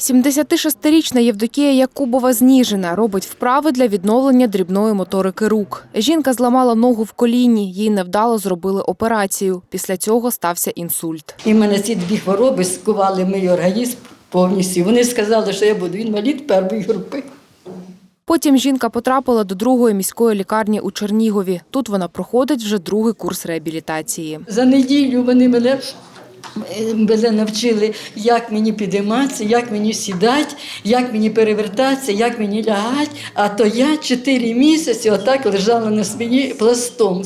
76-річна Євдокія Якубова з Ніжина робить вправи для відновлення дрібної моторики рук. Жінка зламала ногу в коліні, їй невдало зробили операцію. Після цього стався інсульт. І в мене ці дві хвороби скували мій організм повністю. Вони сказали, що я буду інвалід першої групи. Потім жінка потрапила до другої міської лікарні у Чернігові. Тут вона проходить вже другий курс реабілітації. За неділю вони мене, мене навчили, як мені підійматися, як мені сідати, як мені перевертатися, як мені лягати. А то я чотири місяці отак лежала на спині пластом.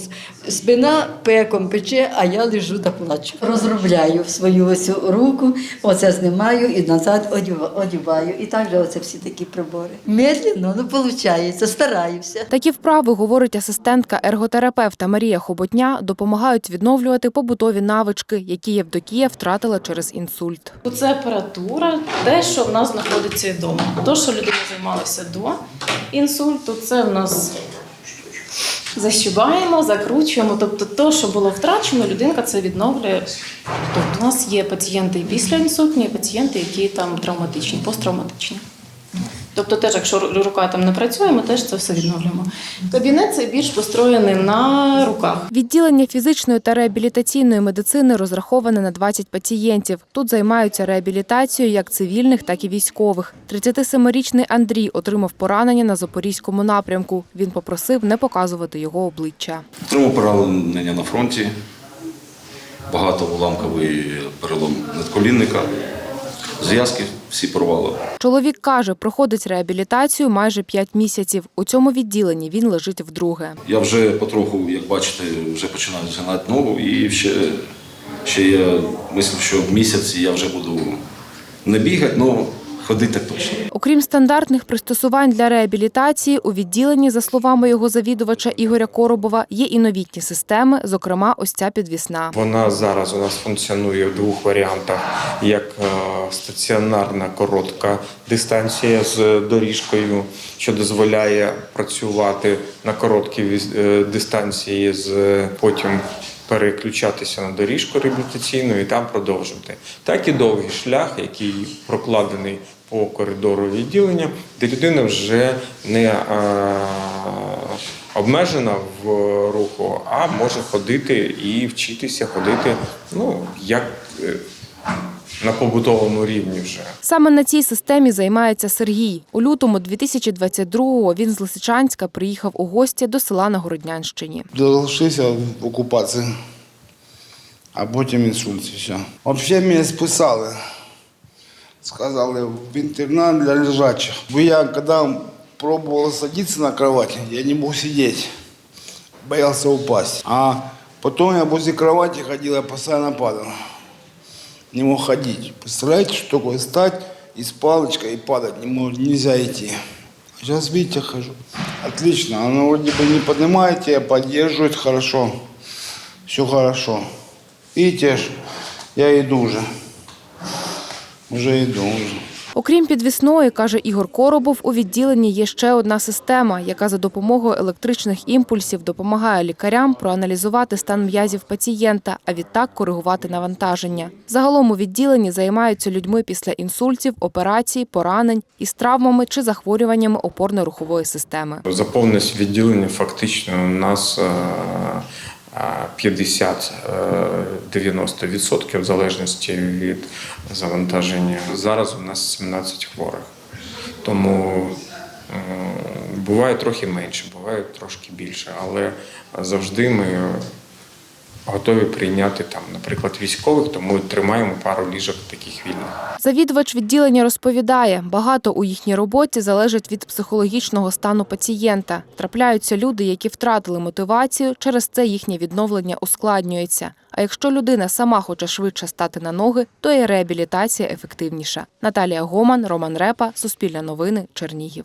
Спина пеком пече, а я лежу та плачу. Розробляю свою ось руку, оце знімаю і назад одіваю. І так же оце всі такі прибори. Медленно, ну виходить, стараюся. Такі вправи, говорить асистентка ерготерапевта Марія Хоботня, допомагають відновлювати побутові навички, які Євдокія втратила через інсульт. Це апаратура, те, що в нас знаходиться вдома. То, що людина займалася до інсульту, це в нас защибаємо, закручуємо. Тобто, то, що було втрачено, людинка це відновлює. Тобто, у нас є пацієнти після інсультні, пацієнти, які там травматичні, посттравматичні. Тобто, теж, якщо рука там не працює, ми теж це все відновлюємо. Кабінет це більш построєний на руках. Відділення фізичної та реабілітаційної медицини розраховане на 20 пацієнтів. Тут займаються реабілітацією як цивільних, так і військових. 37-річний Андрій отримав поранення на запорізькому напрямку. Він попросив не показувати його обличчя. Отримав поранення на фронті, багато уламковий перелом надколінника, зв'язки всі порвало. Чоловік каже, проходить реабілітацію майже 5 місяців. У цьому відділенні він лежить вдруге. Я вже потроху, як бачите, вже починаю згинати ногу і ще, ще я мислив, що в місяці я вже буду не бігати, але ходити точно. Окрім стандартних пристосувань для реабілітації, у відділенні, за словами його завідувача Ігоря Коробова, є і новітні системи, зокрема, ось ця підвісна. Вона зараз у нас функціонує в двох варіантах: як е, стаціонарна коротка дистанція з доріжкою, що дозволяє працювати на короткій віз- е, дистанції, з потім переключатися на доріжку реабілітаційну і там продовжувати. Так і довгий шлях, який прокладений по коридору відділення, де людина вже не обмежена в руху, а може ходити і вчитися ходити, ну як е, на побутовому рівні вже. Саме на цій системі займається Сергій. У лютому 2022-го він з Лисичанська приїхав у гості до села на Городнянщині. Залишився в окупації, а потім інсульт все. Взагалі мене списали. Сказали, в інтернат для лежачих. Бо я коли пробував садитися на кровать, я не мог сидіти. Боялся упасть. А потом я возле кровати ходил, я постоянно падал. Не мог ходить. Представляете, что такое стать и с палочкой и падать не мог, нельзя идти. Сейчас, видите, хожу. Отлично. Оно вроде бы не поднимаете, а поддерживает хорошо. Все хорошо. Видите, я иду уже. Уже иду, уже. Окрім підвісної, каже Ігор Коробов, у відділенні є ще одна система, яка за допомогою електричних імпульсів допомагає лікарям проаналізувати стан м'язів пацієнта, а відтак коригувати навантаження. Загалом у відділенні займаються людьми після інсультів, операцій, поранень із травмами чи захворюваннями опорно-рухової системи. Заповненість відділення фактично у нас е, 50-90% в залежності від завантаження. Зараз у нас 17 хворих. Тому е, буває трохи менше, буває трошки більше, але завжди ми готові прийняти там, наприклад, військових, тому тримаємо пару ліжок таких вільних. Завідувач відділення розповідає, багато у їхній роботі залежить від психологічного стану пацієнта. Трапляються люди, які втратили мотивацію, через це їхнє відновлення ускладнюється. А якщо людина сама хоче швидше стати на ноги, то і реабілітація ефективніша. Наталія Гоман, Роман Репа, Суспільне новини, Чернігів.